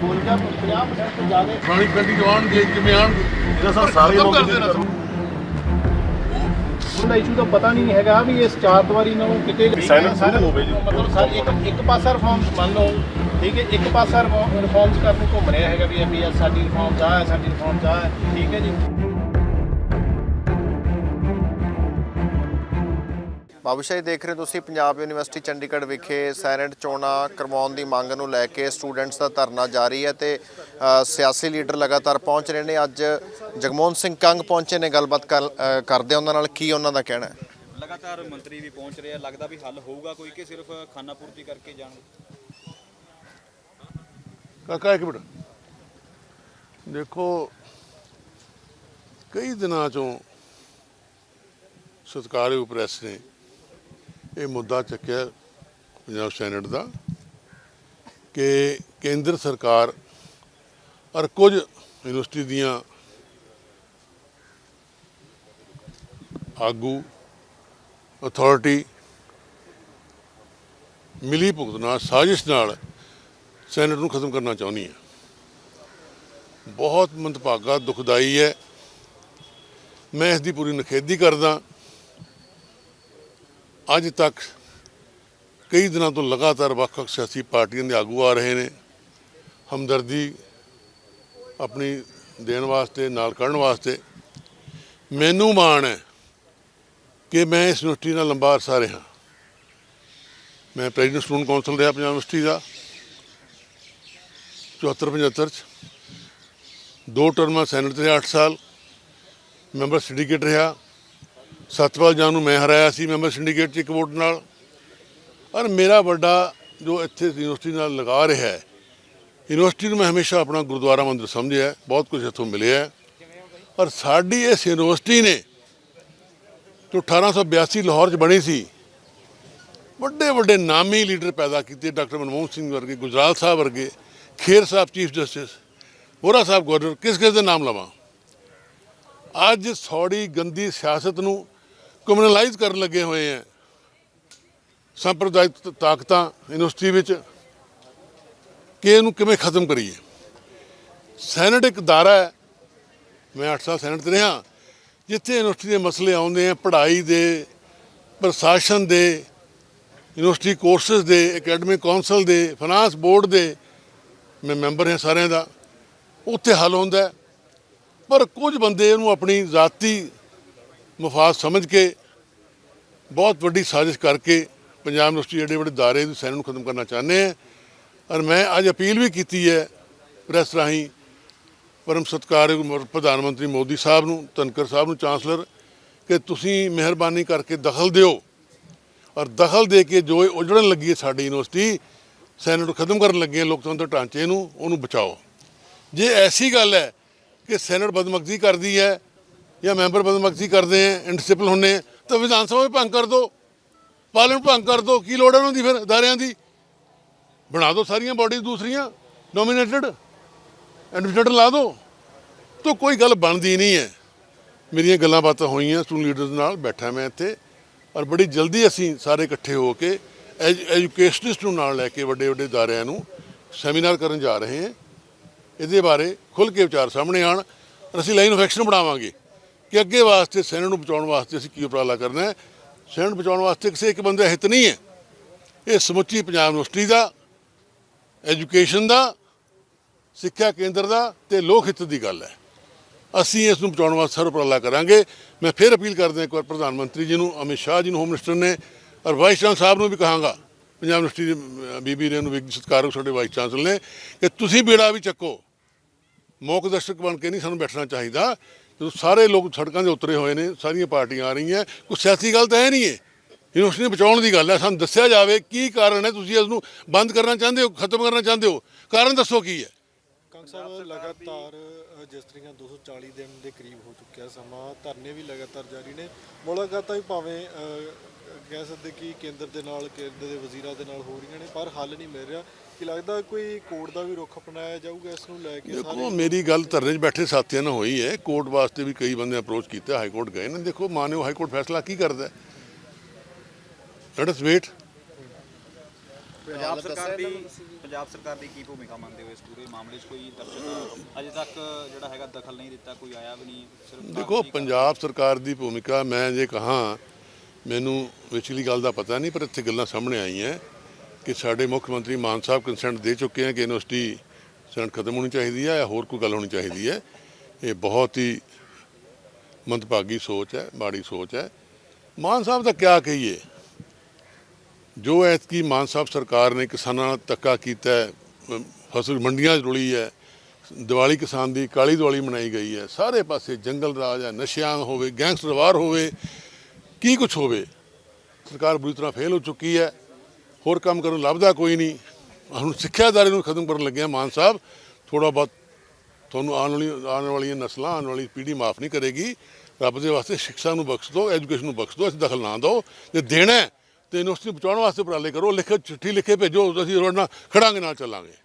ਬੋਲ ਗਿਆ 50% ਤੋਂ ਜ਼ਿਆਦਾ ਪੁਰਾਣੀ ਪਿੰਡ ਜਵਾਨ ਜੇ ਕਿਵੇਂ ਆਣਗੇ ਇਹਦਾ ਸਰ ਸਾਰੇ ਮੌਕੇ ਕਰ ਦੇਣਾ। ਉਹਦਾ ਇਸ਼ੂ ਤਾਂ ਪਤਾ ਨਹੀਂ ਹੈਗਾ ਵੀ ਇਸ ਚਾਰ ਦੀਵਾਰੀ ਨੂੰ ਕਿਤੇ ਸਾਰੇ- ਹੋਵੇ ਜੀ। ਮਤਲਬ ਸਾਰੇ ਇੱਕ ਇੱਕ ਪਾਸਾ ਰਿਫਾਰਮਸ ਮੰਨ ਲਓ ਠੀਕ ਹੈ ਇੱਕ ਪਾਸਾ ਰਿਫਾਰਮਸ ਕਰਨ ਨੂੰ ਘੁੰਮ ਰਿਹਾ ਹੈਗਾ ਵੀ ਇਹ ਸਾਡੀ ਰਿਫਾਰਮਸ ਆ ਹੈ ਸਾਡੀ ਰਿਫਾਰਮਸ ਆ ਹੈ ਠੀਕ ਹੈ ਜੀ ਬਾਬੂਸ਼ਾਹੀ ਦੇਖ ਰਹੇ ਹੋ ਤੁਸੀਂ ਪੰਜਾਬ ਯੂਨੀਵਰਸਿਟੀ ਚੰਡੀਗੜ੍ਹ ਵਿਖੇ ਸੈਨੇਟ ਚੋਣਾਂ ਕਰਵਾਉਣ ਦੀ ਮੰਗ ਨੂੰ ਲੈ ਕੇ ਸਟੂਡੈਂਟਸ ਦਾ ਧਰਨਾ ਜਾਰੀ ਹੈ ਤੇ ਸਿਆਸੀ ਲੀਡਰ ਲਗਾਤਾਰ ਪਹੁੰਚ ਰਹੇ ਨੇ। ਅੱਜ ਜਗਮੋਹਨ ਸਿੰਘ ਕੰਗ ਪਹੁੰਚੇ ਨੇ ਗੱਲਬਾਤ ਕਰਦੇ ਉਹਨਾਂ ਨਾਲ ਕੀ ਉਹਨਾਂ ਦਾ ਕਹਿਣਾ ਹੈ? ਲਗਾਤਾਰ ਮੰਤਰੀ ਵੀ ਪਹੁੰਚ ਰਹੇ ਆ ਲੱਗਦਾ ਵੀ ਹੱਲ ਹੋਊਗਾ ਕੋਈ ਕਿ ਸਿਰਫ ਖਾਨਾ ਪੂਰਤੀ ਕਰਕੇ ਜਾਣ? ਕਾਕਾ ਇੱਕ ਮਿੰਟ। ਦੇਖੋ ਕਈ ਦਿਨਾਂ ਚੋਂ ਸਤਿਕਾਰਯੋਗ ਪ੍ਰੈਸ ਨੇ ਇਹ ਮੁੱਦਾ ਚੱਕਿਆ ਪੰਜਾਬ ਸੈਨੇਟ ਦਾ ਕਿ ਕੇਂਦਰ ਸਰਕਾਰ ਔਰ ਕੁਝ ਯੂਨੀਵਰਸਿਟੀ ਦੀਆਂ ਆਗੂ ਅਥਾਰਟੀ ਮਿਲੀ ਭੁਗਤ ਨਾਲ, ਸਾਜ਼ਿਸ਼ ਨਾਲ ਸੈਨੇਟ ਨੂੰ ਖਤਮ ਕਰਨਾ ਚਾਹੁੰਦੀ ਹੈ। ਬਹੁਤ ਮੰਦਭਾਗਾ ਦੁਖਦਾਈ ਹੈ। ਮੈਂ ਇਸ ਦੀ ਪੂਰੀ ਨਖੇਦੀ ਕਰਦਾ। ਅੱਜ ਤੱਕ ਕਈ ਦਿਨਾਂ ਤੋਂ ਲਗਾਤਾਰ ਵੱਖ-ਵੱਖ ਸਿਆਸੀ ਪਾਰਟੀਆਂ ਦੇ ਆਗੂ ਆ ਰਹੇ ਨੇ। ਹਮਦਰਦੀ ਆਪਣੀ ਦੇਣ ਵਾਸਤੇ, ਨਾਲ ਕਰਨ ਵਾਸਤੇ। ਮੈਨੂੰ ਮਾਣ ਹੈ ਕਿ ਮੈਂ ਇਸ ਯੂਨੀਵਰਸਿਟੀ ਨਾਲ ਲੰਬਾ ਅਰਸਾ ਰਿਹਾ ਮੈਂ ਪ੍ਰੈਜ਼ੀਡੈਂਟ ਸਟੂਡੈਂਟ ਕੌਂਸਲ ਰਿਹਾ ਪੰਜਾਬ ਯੂਨੀਵਰਸਿਟੀ ਦਾ। 74 75 ਚ। ਦੋ ਟਰਮਾਂ ਸੈਨੇਟ ਤੇ 8 ਸਾਲ। ਮੈਂਬਰ ਸਿੰਡੀਕੇਟ ਰਿਹਾ। ਸਤਪਾਲ ਜਾਨ ਨੂੰ ਮੈਂ ਹਰਾਇਆ ਸੀ ਮੈਂਬਰ ਸਿੰਡੀਕੇਟ 'ਚ ਇੱਕ ਵੋਟ ਨਾਲ। ਪਰ ਮੇਰਾ ਵੱਡਾ ਜੋ ਇੱਥੇ ਯੂਨੀਵਰਸਿਟੀ ਨਾਲ ਲਗਾ ਰਿਹਾ ਹੈ, ਯੂਨੀਵਰਸਿਟੀ ਨੂੰ ਮੈਂ ਹਮੇਸ਼ਾ ਆਪਣਾ ਗੁਰਦੁਆਰਾ ਮੰਦਿਰ ਸਮਝਿਆ ਬਹੁਤ ਕੁਝ ਇੱਥੋਂ ਮਿਲਿਆ ਪਰ ਸਾਡੀ ਇਸ ਯੂਨੀਵਰਸਿਟੀ ਨੇ ਜੋ 1882 ਲਾਹੌਰ 'ਚ ਬਣੀ ਸੀ, ਵੱਡੇ ਵੱਡੇ ਨਾਮੀ ਲੀਡਰ ਪੈਦਾ ਕੀਤੇ, ਡਾਕਟਰ ਮਨਮੋਹਨ ਸਿੰਘ ਵਰਗੇ, ਗੁਜਰਾਲ ਸਾਹਿਬ ਵਰਗੇ, Kher sahib chief justice Vora sahib governor ਕਿਸ ਕਿਸ ਦੇ ਨਾਮ ਲਵਾਂ? ਅੱਜ ਸੌੜੀ ਗੰਦੀ ਸਿਆਸਤ ਨੂੰ ਕਮਿਊਨਲਾਈਜ਼ ਕਰਨ ਲੱਗੇ ਹੋਏ ਆ। ਸੰਪਰਦਾਇਕ ਤਾਕਤਾਂ ਯੂਨੀਵਰਸਿਟੀ ਵਿੱਚ ਕਿ ਇਹਨੂੰ ਕਿਵੇਂ ਖਤਮ ਕਰੀਏ। ਸੈਨੇਟ ਇੱਕ ਦਾਰਾ ਹੈ। ਮੈਂ 8 ਸਾਲ ਸੈਨੇਟ 'ਤੇ ਰਿਹਾ। ਜਿੱਥੇ ਯੂਨੀਵਰਸਿਟੀ ਦੇ ਮਸਲੇ ਆਉਂਦੇ ਆ, ਪੜ੍ਹਾਈ ਦੇ, ਪ੍ਰਸ਼ਾਸਨ ਦੇ, ਯੂਨੀਵਰਸਿਟੀ ਕੋਰਸਸ ਦੇ, ਅਕੈਡਮਿਕ ਕਾਉਂਸਲ ਦੇ, ਫਾਈਨਾਂਸ ਬੋਰਡ ਦੇ, ਮੈਂ ਮੈਂਬਰ ਹਾਂ ਸਾਰਿਆਂ ਦਾ। ਉੱਥੇ ਹੱਲ ਹੁੰਦਾ ਪਰ ਕੁਝ ਬੰਦੇ ਇਹਨੂੰ ਆਪਣੀ ਜ਼ਾਤੀ ਮਫਾਦ ਸਮਝ ਕੇ ਬਹੁਤ ਵੱਡੀ ਸਾਜ਼ਿਸ਼ ਕਰਕੇ ਪੰਜਾਬ ਯੂਨੀਵਰਸਿਟੀ ਜਿਹੜੇ ਵੱਡੇ ਦਾਰੇ ਦੀ ਸੈਨੇਟ ਨੂੰ ਖਤਮ ਕਰਨਾ ਚਾਹੁੰਦੇ ਆ। ਔਰ ਮੈਂ ਅੱਜ ਅਪੀਲ ਵੀ ਕੀਤੀ ਹੈ ਪ੍ਰੈਸ ਰਾਹੀਂ ਪਰਮ ਸਤਿਕਾਰਯੋਗ ਪ੍ਰਧਾਨ ਮੰਤਰੀ ਮੋਦੀ ਸਾਹਿਬ ਨੂੰ, ਧਨਕਰ ਸਾਹਿਬ ਨੂੰ, ਚਾਂਸਲਰ, ਕਿ ਤੁਸੀਂ ਮਿਹਰਬਾਨੀ ਕਰਕੇ ਦਖਲ ਦਿਓ। ਔਰ ਦਖਲ ਦੇ ਕੇ ਜੋ ਇਹ ਉਜੜਨ ਲੱਗੀ ਹੈ ਸਾਡੀ ਯੂਨੀਵਰਸਿਟੀ ਸੈਨੇਟ ਖਤਮ ਕਰਨ ਲੱਗੇ ਲੋਕਤੰਤਰ ਢਾਂਚੇ ਨੂੰ, ਉਹਨੂੰ ਬਚਾਓ। ਜੇ ਐਸੀ ਗੱਲ ਹੈ ਕਿ ਸੈਨੇਟ ਬਦਮਖਤੀ ਕਰਦੀ ਹੈ ਜਾਂ ਮੈਂਬਰ ਬਦਮਖਤੀ ਕਰਦੇ ਹੈ ਇਨਡਿਸਪਲ ਹੁੰਨੇ ਹੈ, ਤਾਂ ਵਿਧਾਨ ਸਭਾ ਵੀ ਭੰਗ ਕਰ ਦਿਓ ਪਾਰਲੀਮੈਂਟ ਭੰਗ ਕਰ ਦਿਓ ਕੀ ਲੋੜ ਹੈ ਉਹਨਾਂ ਦੀ ਫਿਰ ਅਦਾਰਿਆਂ ਦੀ? ਬਣਾ ਦਿਓ ਸਾਰੀਆਂ ਬਾਡੀਜ਼ ਦੂਸਰੀਆਂ ਨੋਮੀਨੇਟਡ ਐਡਮਿਨਿਸਟ੍ਰੇਟਰ ਲਾ ਦਿਓ ਤਾਂ ਕੋਈ ਗੱਲ ਬਣਦੀ ਨਹੀਂ ਹੈ। ਮੇਰੀਆਂ ਗੱਲਾਂ ਬਾਤਾਂ ਹੋਈਆਂ ਸਟੂਡੈਂਟ ਲੀਡਰਸ ਨਾਲ ਬੈਠਾ ਮੈਂ ਇੱਥੇ ਔਰ ਬੜੀ ਜਲਦੀ ਅਸੀਂ ਸਾਰੇ ਇਕੱਠੇ ਹੋ ਕੇ ਐਜ- ਐਜੂਕੇਸ਼ਨਿਸਟ ਨੂੰ ਨਾਲ ਲੈ ਕੇ ਵੱਡੇ ਵੱਡੇ ਅਦਾਰਿਆਂ ਨੂੰ ਸੈਮੀਨਾਰ ਕਰਨ ਜਾ ਰਹੇ ਹਾਂ। ਇਹਦੇ ਬਾਰੇ ਖੁੱਲ੍ਹ ਕੇ ਵਿਚਾਰ ਸਾਹਮਣੇ ਆਣ ਅਸੀਂ ਲਾਈਨ ਆਫ ਐਕਸ਼ਨ ਬਣਾਵਾਂਗੇ। ਕਿ ਅੱਗੇ ਵਾਸਤੇ ਸੈਨੇਟ ਨੂੰ ਬਚਾਉਣ ਵਾਸਤੇ ਅਸੀਂ ਕੀ ਉਪਰਾਲਾ ਕਰਨਾ ਹੈ? ਨੂੰ ਬਚਾਉਣ ਵਾਸਤੇ ਕਿਸੇ ਇੱਕ ਬੰਦੇ ਦਾ ਹਿੱਤ ਨਹੀਂ ਹੈ। ਇਹ ਸਮੁੱਚੀ ਪੰਜਾਬ ਯੂਨੀਵਰਸਿਟੀ ਦਾ ਐਜੂਕੇਸ਼ਨ ਦਾ ਸਿੱਖਿਆ ਕੇਂਦਰ ਦਾ ਤੇ ਲੋਕ ਹਿੱਤ ਦੀ ਗੱਲ ਹੈ। ਅਸੀਂ ਇਸ ਨੂੰ ਬਚਾਉਣ ਵਾਸਤੇ ਸਾਰਾ ਉਪਰਾਲਾ ਕਰਾਂਗੇ। ਮੈਂ ਫਿਰ ਅਪੀਲ ਕਰਦਾ ਇੱਕ ਵਾਰ ਪ੍ਰਧਾਨ ਮੰਤਰੀ ਜੀ ਨੂੰ ਅਮਿਤ ਸ਼ਾਹ ਜੀ ਨੂੰ ਹੋਮ ਮਿਨਿਸਟਰ ਨੇ ਔਰ ਵਾਈਸ ਚਾਂਸਲਰ ਸਾਹਿਬ ਨੂੰ ਵੀ ਕਹਾਂਗਾ। ਪੰਜਾਬ ਯੂਨੀਵਰਸਿਟੀ ਦੇ ਅਮ, ਬੀਬੀ ਰੇਨੂੰ ਵੀ ਸਤਿਕਾਰਯੋਗ ਸਾਡੇ ਵਾਈਸ ਚਾਂਸਲਰ ਨੇ ਕਿ ਤੁਸੀਂ ਬੇੜਾ ਵੀ ਚੱਕੋ। ਮੌਕ ਦਰਸ਼ਕ ਬਣ ਕੇ ਨਹੀਂ ਸਾਨੂੰ ਬੈਠਣਾ ਚਾਹੀਦਾ। ਜਦੋਂ ਸਾਰੇ ਲੋਕ ਸੜਕਾਂ 'ਤੇ ਉਤਰੇ ਹੋਏ ਨੇ ਸਾਰੀਆਂ ਪਾਰਟੀਆਂ ਆ ਰਹੀਆਂ। ਕੋਈ ਸਿਆਸੀ ਗੱਲ ਤਾਂ ਹੈ ਨਹੀਂ ਹੈ ਯੂਨੀਵਰਸਿਟੀ ਬਚਾਉਣ ਦੀ ਗੱਲ ਹੈ। ਸਾਨੂੰ ਦੱਸਿਆ ਜਾਵੇ ਕੀ ਕਾਰਨ ਹੈ। ਤੁਸੀਂ ਇਸ ਨੂੰ ਬੰਦ ਕਰਨਾ ਚਾਹੁੰਦੇ ਹੋ ਖਤਮ ਕਰਨਾ ਚਾਹੁੰਦੇ ਹੋ? ਕਾਰਨ ਦੱਸੋ ਕੀ ਹੈ? ਕੰਗ ਸਾਹਿਬ ਲਗਾਤਾਰ ਅ, ਜਿਸ ਤਰੀਕੇ 240 ਦਿਨ ਦੇ ਕਰੀਬ ਹੋ ਚੁੱਕਿਆ ਸਮਾਂ ਧਰਨੇ ਵੀ ਲਗਾਤਾਰ ਜਾਰੀ ਨੇ। ਮੁਲਾਕਾਤਾਂ ਵੀ ਭਾਵੇਂ ਕਹਿ ਸਕਦੇ ਕਿ ਕੇਂਦਰ ਦੇ ਨਾਲ ਕੇਂਦਰ ਦੇ ਵਜ਼ੀਰਾਂ ਦੇ ਨਾਲ ਹੋ ਰਹੀਆਂ ਨੇ ਪਰ ਹੱਲ ਨਹੀਂ ਮਿਲ ਰਿਹਾ। ਕਿ ਲੱਗਦਾ ਕੋਈ ਕੋਰਟ ਦਾ ਵੀ ਰੁਖ ਅਪਣਾਇਆ ਜਾਊਗਾ ਇਸ ਨੂੰ ਲੈ ਕੇ ਦੇਖੋ ਮੇਰੀ ਗੱਲ ਧਰਨੇ 'ਚ ਬੈਠੇ ਸਾਥੀਆਂ ਨਾਲ ਹੋਈ ਹੈ। ਕੋਰਟ ਵਾਸਤੇ ਵੀ ਕਈ ਬੰਦੇ ਅਪਰੋਚ ਕੀਤੇ ਹਾਈ ਕੋਰਟ ਗਏ ਨੇ। ਦੇਖੋ ਮਾਨਯੋਗ ਹਾਈ ਕੋਰਟ ਫੈਸਲਾ ਕੀ ਕਰਦਾ ਹੈ? ਲੈਟ ਅਸ ਵੇਟ ਪੰਜਾਬ ਸਰਕਾਰ ਦੀ ਪੰਜਾਬ ਸਰਕਾਰ ਦੀ ਕੀ ਭੂਮਿਕਾ ਮੰਨਦੇ ਹੋ ਇਸ ਪੂਰੇ ਮਾਮਲੇ 'ਚ? ਕੋਈ ਦਰਸ਼ਕ ਅਜੇ ਤੱਕ ਜਿਹੜਾ ਹੈਗਾ ਦਖਲ ਨਹੀਂ ਦਿੱਤਾ ਕੋਈ ਆਇਆ ਵੀ ਨਹੀਂ? ਸਿਰਫ ਦੇਖੋ ਪੰਜਾਬ ਸਰਕਾਰ ਦੀ ਭੂਮਿਕਾ ਮੈਂ ਜੇ ਕਹਾਂ ਮੈਨੂੰ ਵਿਚਲੀ ਗੱਲ ਦਾ ਪਤਾ ਨਹੀਂ, ਪਰ ਇੱਥੇ ਗੱਲਾਂ ਸਾਹਮਣੇ ਆਈਆਂ ਕਿ ਸਾਡੇ ਮੁੱਖ ਮੰਤਰੀ ਮਾਨ ਸਾਹਿਬ ਕੰਸੈਂਟ ਦੇ ਚੁੱਕੇ ਹਨ ਕਿ ਯੂਨੀਵਰਸਿਟੀ ਸੈਂਟ ਖਤਮ ਹੋਣੀ ਚਾਹੀਦੀ ਹੈ ਜਾਂ ਹੋਰ ਕੋਈ ਗੱਲ ਹੋਣੀ ਚਾਹੀਦੀ ਹੈ ਇਹ ਬਹੁਤ ਹੀ ਮੰਦਭਾਗੀ ਸੋਚ ਹੈ, ਮਾੜੀ ਸੋਚ ਹੈ। ਮਾਨ ਸਾਹਿਬ ਦਾ ਕਿਆ ਕਹੀਏ? ਜੋ ਐਤਕੀ ਮਾਨ ਸਾਹਿਬ ਸਰਕਾਰ ਨੇ ਕਿਸਾਨਾਂ ਨਾਲ ਧੱਕਾ ਕੀਤਾ ਫਸਲ ਮੰਡੀਆਂ 'ਚ ਰੁਲੀ ਹੈ, ਦੀਵਾਲੀ ਕਿਸਾਨ ਦੀ ਕਾਲੀ ਦੀਵਾਲੀ ਮਨਾਈ ਗਈ ਹੈ, ਸਾਰੇ ਪਾਸੇ ਜੰਗਲ ਰਾਜ ਹੈ, ਨਸ਼ਿਆਂ ਹੋਵੇ ਗੈਂਗਸਟਰਵਾਰ ਹੋਵੇ ਕੀ ਕੁਝ ਹੋਵੇ? ਸਰਕਾਰ ਬੁਰੀ ਤਰ੍ਹਾਂ ਫੇਲ ਹੋ ਚੁੱਕੀ ਹੈ। ਹੋਰ ਕੰਮ ਕਰਨ ਨੂੰ ਲੱਭਦਾ ਕੋਈ ਨਹੀਂ। ਹੁਣ ਸਿੱਖਿਆਦਾਰੀ ਨੂੰ ਖਤਮ ਕਰਨ ਲੱਗਿਆ ਮਾਨ ਸਾਹਿਬ। ਥੋੜਾ ਬਹੁਤ ਤੁਹਾਨੂੰ ਆਉਣ ਵਾਲੀ ਆਉਣ ਵਾਲੀਆਂ ਨਸਲਾਂ, ਆਉਣ ਵਾਲੀ ਪੀੜ੍ਹੀ ਮਾਫ ਨਹੀਂ ਕਰੇਗੀ। ਰੱਬ ਦੇ ਵਾਸਤੇ ਸਿੱਖਿਆ ਨੂੰ ਬਖਸ਼ ਦਿਓ, ਐਜੂਕੇਸ਼ਨ ਨੂੰ ਬਖਸ਼ ਦਿਓ, ਅਸੀਂ ਦਖਲ ਨਾ ਦਿਓ। ਜੇ ਦੇਣਾ ਹੈ, ਤੇ ਯੂਨੀਵਰਸਿਟੀ ਬਚਾਉਣ ਵਾਸਤੇ ਉਪਰਾਲੇ ਕਰੋ। ਲਿਖੋ ਚਿੱਠੀ ਲਿਖੇ ਭੇਜੋ, ਅਸੀਂ ਰੋਡ ਨਾਲ ਖੜਾਂਗੇ, ਨਾਲ ਚੱਲਾਂਗੇ।